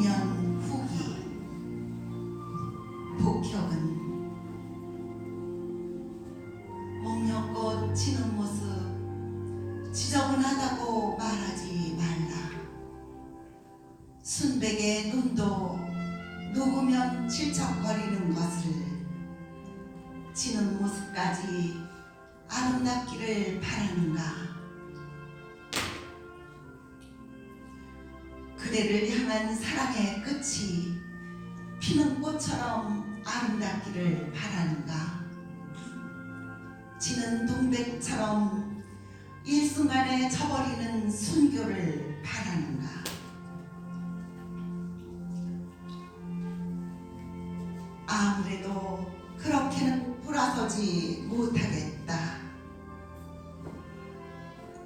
노년 후기. 복혁은 목련꽃 지는 모습 지저분하다고 말하지 말라. 순백의 눈도 녹으면 질척거리는 것을 지는 모습까지 아름답기를 바라는가 그대를 향한 사랑의 끝이 피는 꽃처럼 아름답기를 바라는가? 지는 동백처럼 일순간에 져버리는 순교를 바라는가? 아무래도 그렇게는 돌아서지 못하겠다.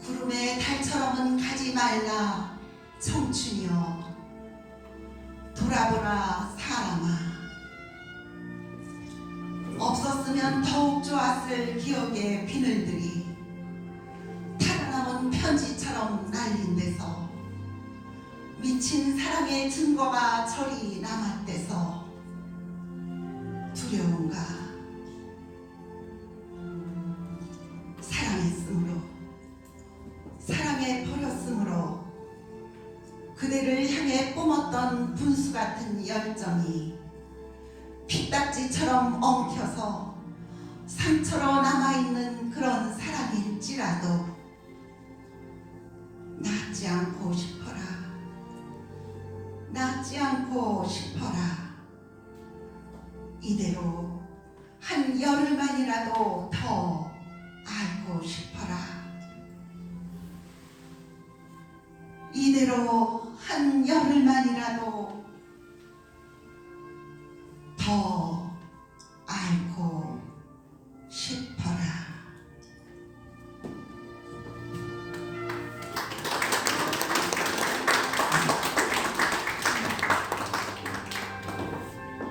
구름의 달처럼은 가지 말라 청춘이여 돌아보라 사람아. 없었으면 더욱 좋았을 기억의 비늘들이 타라나온 편지처럼 날린 데서 미친 사랑의 증거가 저리 그대를 향해 뿜었던 분수 같은 열정이 피딱지처럼 엉켜서 상처로 남아있는 그런 사랑일지라도 낫지 않고 싶어라. 낫지 않고 싶어라. 이대로 한 열흘만이라도 더 알고 싶어라. 이대로 한 열흘만이라도